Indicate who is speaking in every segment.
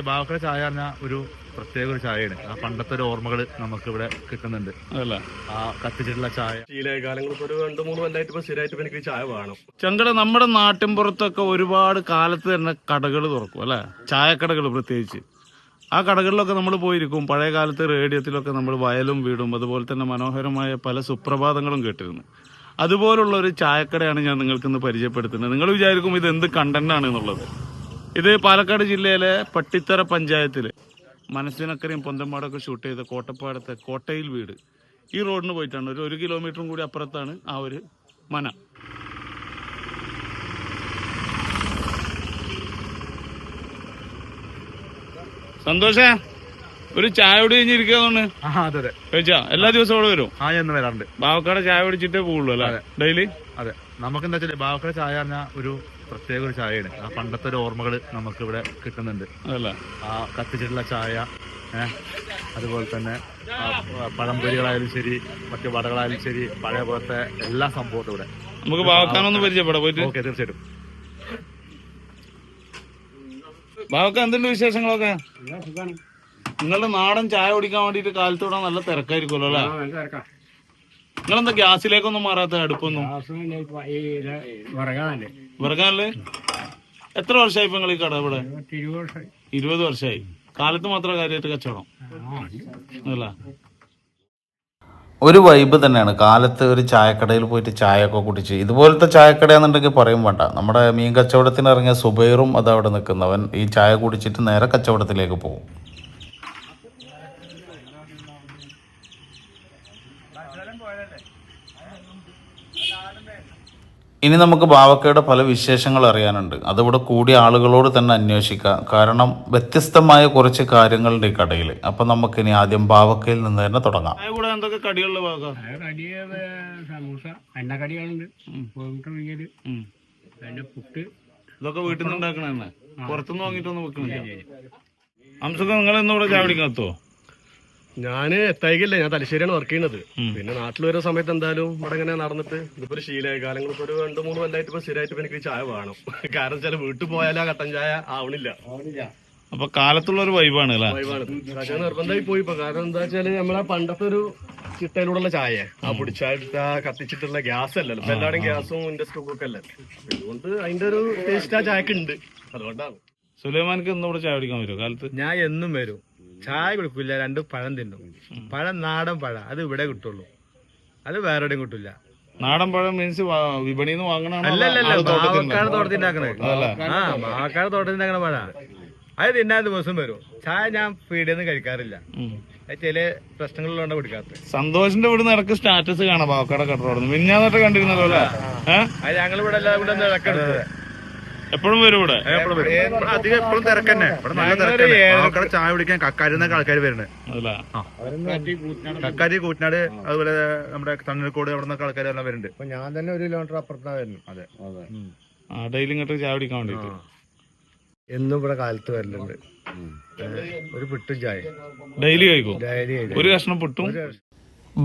Speaker 1: ബാവക്കട ചായ പറഞ്ഞ ഒരു പ്രത്യേക ഒരു ചായയാണ്. ആ പണ്ടത്തെ ഒരു ഓർമ്മകൾ നമുക്ക് ഇവിടെ കിട്ടുന്നുണ്ട്.
Speaker 2: അതല്ല
Speaker 1: ആ കത്തിച്ചിട്ടുള്ള ചായ.
Speaker 3: ശീലമായി കാലങ്ങൾ ഒരു രണ്ടു മൂന്ന് കൊല്ലായിട്ട് ഇപ്പൊ സ്ഥിരമായിട്ട് എനിക്ക് ചായ വേണം.
Speaker 2: ചങ്കട നമ്മുടെ നാട്ടിൻപുറത്തൊക്കെ ഒരുപാട് കാലത്ത് തന്നെ കടകൾ തുറക്കും അല്ലെ? ചായക്കടകൾ പ്രത്യേകിച്ച്. ആ കടകളിലൊക്കെ നമ്മൾ പോയിരിക്കും. പഴയ കാലത്ത് റേഡിയോത്തിലൊക്കെ നമ്മൾ വയലും വീടും അതുപോലെ തന്നെ മനോഹരമായ പല സുപ്രഭാതങ്ങളും കേട്ടിരുന്നു. അതുപോലുള്ള ഒരു ചായക്കടയാണ് ഞാൻ നിങ്ങൾക്കിന്ന് പരിചയപ്പെടുത്തുന്നത്. നിങ്ങൾ വിചാരിക്കും ഇത് എന്ത് കണ്ടന്റ് ആണ് എന്നുള്ളത്. ഇത് പാലക്കാട് ജില്ലയിലെ പട്ടിത്തറ പഞ്ചായത്തിൽ മനസ്സിനക്കരയും പൊന്തമ്പാടൊക്കെ ഷൂട്ട് ചെയ്ത കോട്ടപ്പാടത്തെ കോട്ടയിൽ വീട്. ഈ റോഡിന് പോയിട്ടാണ്. ഒരു ഒരു കിലോമീറ്ററും കൂടി അപ്പുറത്താണ് ആ ഒരു മന. സന്തോഷ ഒരു ചായ കുടി കഴിഞ്ഞിരിക്കാന്ന്
Speaker 1: അതെ അതെ.
Speaker 2: കഴിച്ചാ? എല്ലാ ദിവസവും അവിടെ വരും?
Speaker 1: ആ എന്ന് വരാറുണ്ട്.
Speaker 2: ബാവക്കാട് ചായ കുടിച്ചിട്ടേ പോവുള്ളൂ അല്ലേ? ഡെയിലി?
Speaker 1: അതെ. നമുക്ക് എന്താ വെച്ചാൽ ബാവക്കട ചായ പറഞ്ഞ ഒരു പ്രത്യേക ഒരു ചായയാണ്. ആ പണ്ടത്തെ ഒരു ഓർമ്മകൾ നമുക്ക് ഇവിടെ കിട്ടുന്നുണ്ട് ആ കത്തിച്ചിട്ടുള്ള ചായ അതുപോലെ തന്നെ പഴംപൊരികളായാലും ശരി മറ്റു വടകളായാലും ശരി പഴയ പോലത്തെ എല്ലാ സംഭവത്തും ഇവിടെ.
Speaker 2: നമുക്ക് ബാവക്കാനൊന്ന് പരിചയപ്പെടാം പോയിട്ട്.
Speaker 1: ഓക്കെ തീർച്ചയായിട്ടും.
Speaker 2: ബാവക്ക എന്തുണ്ട് വിശേഷങ്ങളൊക്കെ? നിങ്ങളുടെ നാടൻ ചായ കുടിക്കാൻ വേണ്ടിട്ട് കാലത്തോടെ നല്ല തിരക്കായിരിക്കുമല്ലോ അല്ലേ? നിങ്ങളെന്താ ഗ്യാസിലേക്കൊന്നും മാറാത്ത അടുപ്പൊന്നും? വിറകാനല്ലേ എത്ര വർഷമായി നിങ്ങൾ ഈ കട ഇവിടെ? ഇരുപത് വർഷമായി കാലത്ത് മാത്രം കാര്യമായിട്ട് കച്ചവടം? അല്ല?
Speaker 4: ഒരു വൈബ് തന്നെയാണ്. കാലത്ത് ഒരു ചായക്കടയിൽ പോയിട്ട് ചായയൊക്കെ കുടിച്ച് ഇതുപോലത്തെ ചായക്കടയാണെന്നുണ്ടെങ്കിൽ പറയും വേണ്ട. നമ്മുടെ മീൻ കച്ചവടത്തിന് ഇറങ്ങിയ സുബൈറും അത് അവിടെ നിൽക്കുന്നവൻ ഈ ചായ കുടിച്ചിട്ട് നേരെ കച്ചവടത്തിലേക്ക് പോകും. ഇനി നമുക്ക് ബാവക്കയുടെ പല വിശേഷങ്ങൾ അറിയാനുണ്ട്. അതിവിടെ കൂടിയ ആളുകളോട് തന്നെ അന്വേഷിക്കാം. കാരണം വ്യത്യസ്തമായ കുറച്ച് കാര്യങ്ങളുണ്ട് ഈ കടയിൽ അപ്പം നമുക്കിനി ആദ്യം ബാവക്കയിൽ നിന്ന് തന്നെ തുടങ്ങാം.
Speaker 2: കൂടെ എന്തൊക്കെ കടികളുള്ള ഭാഗം
Speaker 3: കടി സമൂസ എണ്ണക്കടികളുണ്ട് പിന്നെ പുട്ട്
Speaker 2: ഇതൊക്കെ വീട്ടിൽ നിന്ന് ഉണ്ടാക്കണ തന്നെ. പുറത്തുനിന്ന് വാങ്ങിയിട്ടൊന്നും വെക്കണില്ല. അംസുഖം നിങ്ങൾ ഇന്നിവിടെ ചായ
Speaker 3: ഞാൻ എത്തായിക്കില്ല ഞാൻ തലശ്ശേരിയാണ് വർക്ക് ചെയ്യുന്നത്. പിന്നെ നാട്ടിൽ വരുന്ന സമയത്ത് എന്തായാലും ഇവിടെ ഇങ്ങനെ നടന്നിട്ട് ഇതിപ്പോ ഒരു ശീലമായി കാലങ്ങൾ ഇപ്പൊ ഒരു രണ്ടു മൂന്ന് കൊല്ലായിട്ട് ഇപ്പൊ സ്ഥിരമായിട്ട് എനിക്ക് ചായ വേണം. കാരണം വെച്ചാൽ വീട്ടിൽ പോയാലും ആ കട്ടൻ ചായ ആവണില്ല.
Speaker 2: അപ്പൊ കാലത്തുള്ള ഒരു വൈബാണ്
Speaker 3: വൈബാണ്. പക്ഷെ നിർബന്ധമായി പോയി ഇപ്പൊ. കാരണം എന്താ വെച്ചാൽ നമ്മളെ പണ്ടത്തെ ഒരു ചിട്ടയിലൂടെയുള്ള ചായ ആ പിടിച്ചായിട്ട് ആ കത്തിച്ചിട്ടുള്ള ഗ്യാസ് അല്ലല്ലോ. ഇപ്പൊ എല്ലാവരും ഗ്യാസും ഇൻഡസ്ട്രിയും ഒക്കെ അല്ലേ. അതുകൊണ്ട് അതിന്റെ ഒരു ടേസ്റ്റ് ആ ചായക്ക് ഉണ്ട്. അതുകൊണ്ടാണ്.
Speaker 2: സുലൈമാനക്ക് ചായ കുടിക്കാൻ വരുമോ കാലത്ത്?
Speaker 5: ഞാൻ എന്നും വരും. ചായ കുടിക്കില്ല രണ്ട് പഴം തിന്നും. പഴം നാടൻ പഴം അത് ഇവിടെ കിട്ടുള്ളൂ. അത് വേറെ എവിടെയും കിട്ടില്ല
Speaker 2: നാടൻ പഴം മീൻസ് വിപണിയിൽ നിന്ന് വാങ്ങണം
Speaker 5: അല്ലല്ലല്ല മാവക്കാട് തോട്ടത്തിണ്ടാക്കണേ ആ മാവക്കാട് തോട്ടത്തിണ്ടാക്കണ പഴ. അത് തിന്നാൻ ദിവസം വരും. ചായ ഞാൻ പീടിയെന്ന് കഴിക്കാറില്ല. ചില പ്രശ്നങ്ങളിലുണ്ട് കൊടുക്കാത്ത.
Speaker 2: സന്തോഷിന്റെ ഇവിടെ ഇടയ്ക്ക് സ്റ്റാറ്റസ് കാണാം പാവക്കാട് കട്ടറോട് മിന്നാന്നിട്ട് കണ്ടിരുന്നല്ലോ അല്ലേ?
Speaker 5: അത് ഞങ്ങൾ ഇവിടെ എല്ലാം ഇവിടെ ഇടക്കെടുത്തത്
Speaker 2: എപ്പോഴും വരും ഇവിടെ.
Speaker 1: അധികം എപ്പോഴും തിരക്ക് തന്നെ ഇവിടെ നല്ല തിരക്കാണ് ബാവക്കട ചായ കുടിക്കാൻ കക്കാരിന്നൊക്കെ ആൾക്കാർ വരുന്നത് കക്കാരി കൂറ്റനാട് അതുപോലെ നമ്മുടെ തണ്ണീർക്കോട് അവിടെ നിന്നൊക്കെ ആൾക്കാർ എല്ലാം വരുന്നുണ്ട്.
Speaker 5: അപ്പൊ ഞാൻ തന്നെ ഒരു കിലോമീറ്റർ അപ്പുറത്താണ് വരുന്നു
Speaker 1: അതെ.
Speaker 2: ആ ഡെയിലി ഇങ്ങോട്ട് ചായ കുടിക്കാൻ വേണ്ടിട്ട്.
Speaker 5: എന്നും ഇവിടെ കാലത്ത് വരലുണ്ട്. ഒരു പിട്ടും ചായ
Speaker 2: ഡെയിലി കഴിക്കും? ഒരു കഷ്ണം പുട്ടും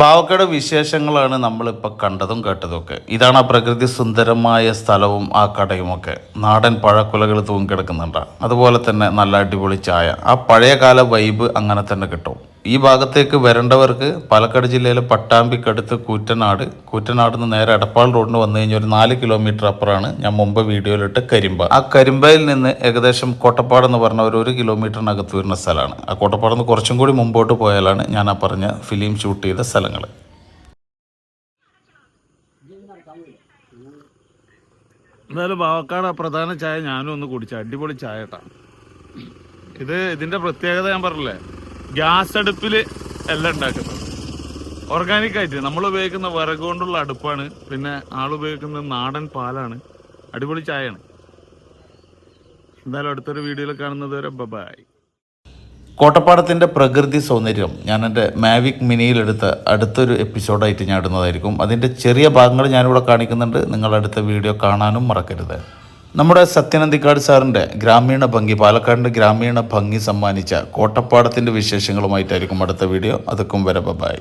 Speaker 4: ബാവക്കയുടെ വിശേഷങ്ങളാണ് നമ്മളിപ്പോൾ കണ്ടതും കേട്ടതും ഇതാണ് ആ പ്രകൃതി സുന്ദരമായ സ്ഥലവും ആ കടയുമൊക്കെ. നാടൻ പഴക്കുലകൾ തൂങ്ങിക്കിടക്കുന്നുണ്ട്. അതുപോലെ തന്നെ നല്ല അടിപൊളി ചായ. ആ പഴയകാല വൈബ് അങ്ങനെ തന്നെ കിട്ടും. ഈ ഭാഗത്തേക്ക് വരേണ്ടവർക്ക് പാലക്കാട് ജില്ലയിലെ പട്ടാമ്പിക്കടുത്ത് കൂറ്റനാട് കൂറ്റനാട് നിന്ന് നേരെ എടപ്പാൾ റോഡിന് വന്നു കഴിഞ്ഞാൽ ഒരു നാല് കിലോമീറ്റർ അപ്പുറമാണ് ഞാൻ മുമ്പ് വീഡിയോയിലിട്ട് കരിമ്പ. ആ കരിമ്പയിൽ നിന്ന് ഏകദേശം കോട്ടപ്പാട് എന്ന് പറഞ്ഞ ഒരു ഒരു കിലോമീറ്ററിനകത്ത് വരുന്ന സ്ഥലമാണ്. ആ കോട്ടപ്പാട് നിന്ന് കുറച്ചും കൂടി മുമ്പോട്ട് പോയാലാണ് ഞാൻ ആ പറഞ്ഞ ഫിലിം ഷൂട്ട് ചെയ്ത സ്ഥലങ്ങൾ
Speaker 2: എന്തായാലും പാവക്കാട് പ്രധാന ചായ ഞാനും ഒന്ന് കുടിച്ചു. അടിപൊളി ചായ കേട്ടാ ഇത് ഇതിന്റെ പ്രത്യേകത ഞാൻ പറഞ്ഞില്ലേ? ഗ്യാസ് അടുപ്പിൽ എല്ലാം ഉണ്ടാക്കുന്നത്. ഓർഗാനിക് ആയിട്ട്. നമ്മൾ ഉപയോഗിക്കുന്ന വിറക് കൊണ്ടുള്ള അടുപ്പാണ്. പിന്നെ ആൾ ഉപയോഗിക്കുന്നത് നാടൻ പാലാണ്. അടിപൊളി ചായയാണ്. എന്തായാലും അടുത്തൊരു വീഡിയോയിൽ കാണുന്നത് വരെ ബൈ
Speaker 4: കോട്ടപ്പാടത്തിന്റെ പ്രകൃതി സൗന്ദര്യം ഞാൻ എന്റെ മാവിക് മിനിയിലെടുത്ത അടുത്തൊരു എപ്പിസോഡായിട്ട് ഞാൻ ഇടുന്നതായിരിക്കും. അതിന്റെ ചെറിയ ഭാഗങ്ങൾ ഞാനിവിടെ കാണിക്കുന്നുണ്ട്. നിങ്ങൾ അടുത്ത വീഡിയോ കാണാനും മറക്കരുത്. നമ്മുടെ സത്യനന്ദിക്കാട് സാറിന്റെ ഗ്രാമീണ ഭംഗി പാലക്കാടിന്റെ ഗ്രാമീണ ഭംഗി സമ്മാനിച്ച കോട്ടപ്പാടത്തിന്റെ വിശേഷങ്ങളുമായിട്ടായിരിക്കും അടുത്ത വീഡിയോ. അതൊക്കെ വരെ ബൈ.